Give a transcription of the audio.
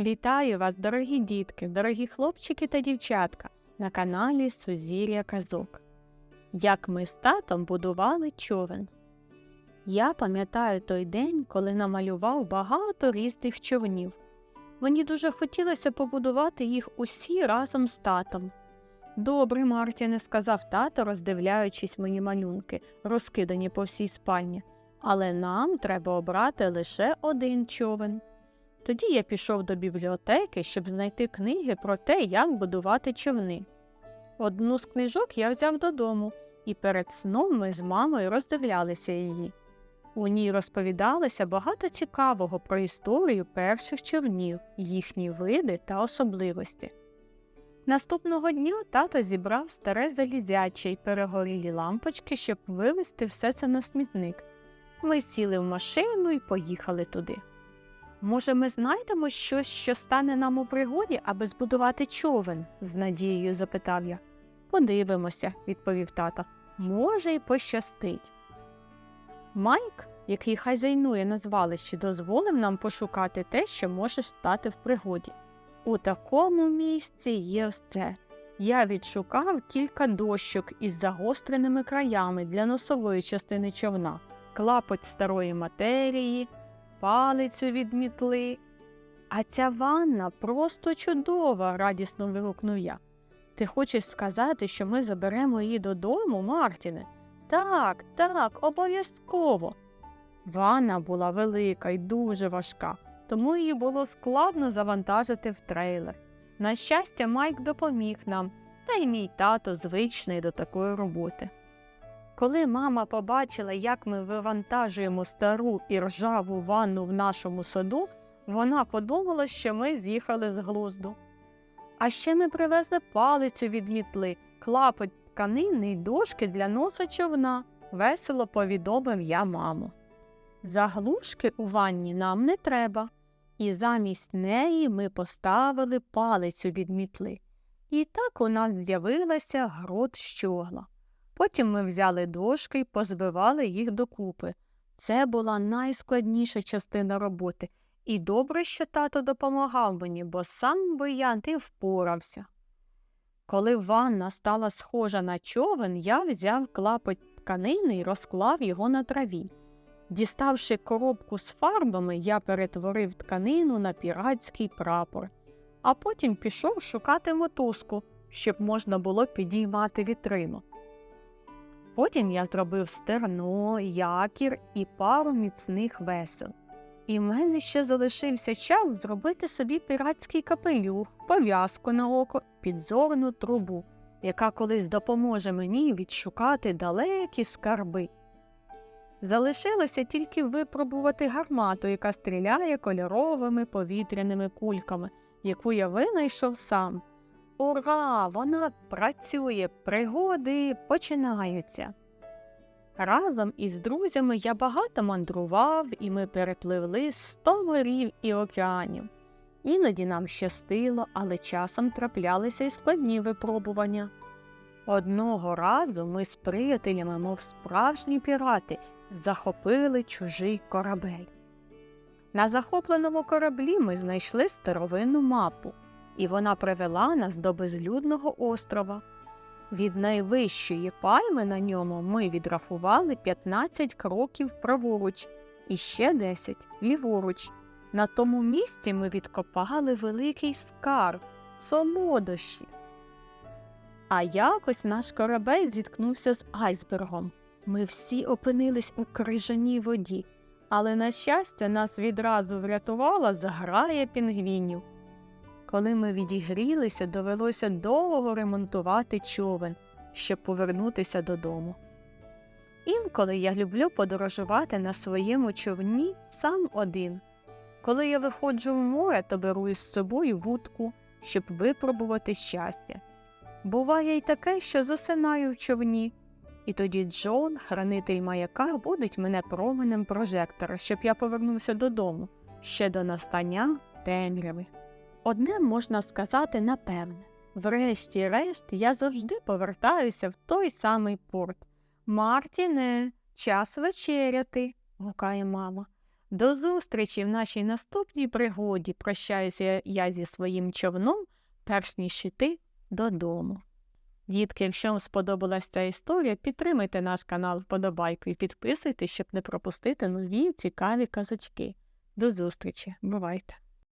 Вітаю вас, дорогі дітки, дорогі хлопчики та дівчатка на каналі Сузір'я Казок. Як ми з татом будували човен. Я пам'ятаю той день, коли намалював багато різних човнів. Мені дуже хотілося побудувати їх усі разом з татом. Добре, Мартіне, сказав тато, роздивляючись мої малюнки, розкидані по всій спальні. Але нам треба обрати лише один човен. Тоді я пішов до бібліотеки, щоб знайти книги про те, як будувати човни. Одну з книжок я взяв додому, і перед сном ми з мамою роздивлялися її. У ній розповідалося багато цікавого про історію перших човнів, їхні види та особливості. Наступного дня тато зібрав старе залізяче й перегорілі лампочки, щоб вивезти все це на смітник. Ми сіли в машину і поїхали туди. Може, ми знайдемо щось, що стане нам у пригоді, аби збудувати човен? з надією запитав я. Подивимося, відповів тато. Може, й пощастить. Майк, який хазяйнує на звалищі, дозволив нам пошукати те, що може стати в пригоді. У такому місці є все. Я відшукав кілька дощок із загостреними краями для носової частини човна, клапоть старої матерії, палицю від мітли. А ця ванна просто чудова, радісно вигукнув я. Ти хочеш сказати, що ми заберемо її додому, Мартіне? Так, так, обов'язково. Ванна була велика і дуже важка, тому її було складно завантажити в трейлер. На щастя, Майк допоміг нам, та й мій тато звичний до такої роботи. Коли мама побачила, як ми вивантажуємо стару і ржаву ванну в нашому саду, вона подумала, що ми з'їхали з глузду. А ще ми привезли палицю від мітли, клапоть тканини й дошки для носа човна, весело повідомив я маму. Заглушки у ванні нам не треба, і замість неї ми поставили палицю від мітли. І так у нас з'явилася грот щогла. Потім ми взяли дошки й позбивали їх докупи. Це була найскладніша частина роботи, і добре, що тато допомагав мені, бо сам би я не впорався. Коли ванна стала схожа на човен, я взяв клапоть тканини і розклав його на траві. Діставши коробку з фарбами, я перетворив тканину на піратський прапор, а потім пішов шукати мотузку, щоб можна було підіймати вітрину. Потім я зробив стерно, якір і пару міцних весел. І в мене ще залишився час зробити собі піратський капелюх, пов'язку на око, підзорну трубу, яка колись допоможе мені відшукати далекі скарби. Залишилося тільки випробувати гармату, яка стріляє кольоровими повітряними кульками, яку я винайшов сам. Ура! Вона працює, пригоди починаються. Разом із друзями я багато мандрував, і ми перепливли сто морів і океанів. Іноді нам щастило, але часом траплялися й складні випробування. Одного разу ми з приятелями, мов справжні пірати, захопили чужий корабель. На захопленому кораблі ми знайшли старовинну мапу, і вона привела нас до безлюдного острова. Від найвищої пальми на ньому ми відрахували 15 кроків праворуч і ще 10 ліворуч. На тому місці ми відкопали великий скарб солодощі. А якось наш корабель зіткнувся з айсбергом. Ми всі опинились у крижаній воді, але, на щастя, нас відразу врятувала заграя пінгвінів. Коли ми відігрілися, довелося довго ремонтувати човен, щоб повернутися додому. Інколи я люблю подорожувати на своєму човні сам один. Коли я виходжу в море, то беру із собою вудку, щоб випробувати щастя. Буває й таке, що засинаю в човні, і тоді Джон, хранитель маяка, будить мене променем прожектора, щоб я повернувся додому ще до настання темряви. Одне можна сказати напевне врешті-решт я завжди повертаюся в той самий порт. Мартіне, час вечеряти, гукає мама. До зустрічі в нашій наступній пригоді. Прощаюся я зі своїм човном, перш ніж іти додому. Дітки, якщо вам сподобалась ця історія, підтримайте наш канал вподобайкою і підписуйтесь, щоб не пропустити нові цікаві казочки. До зустрічі, бувайте!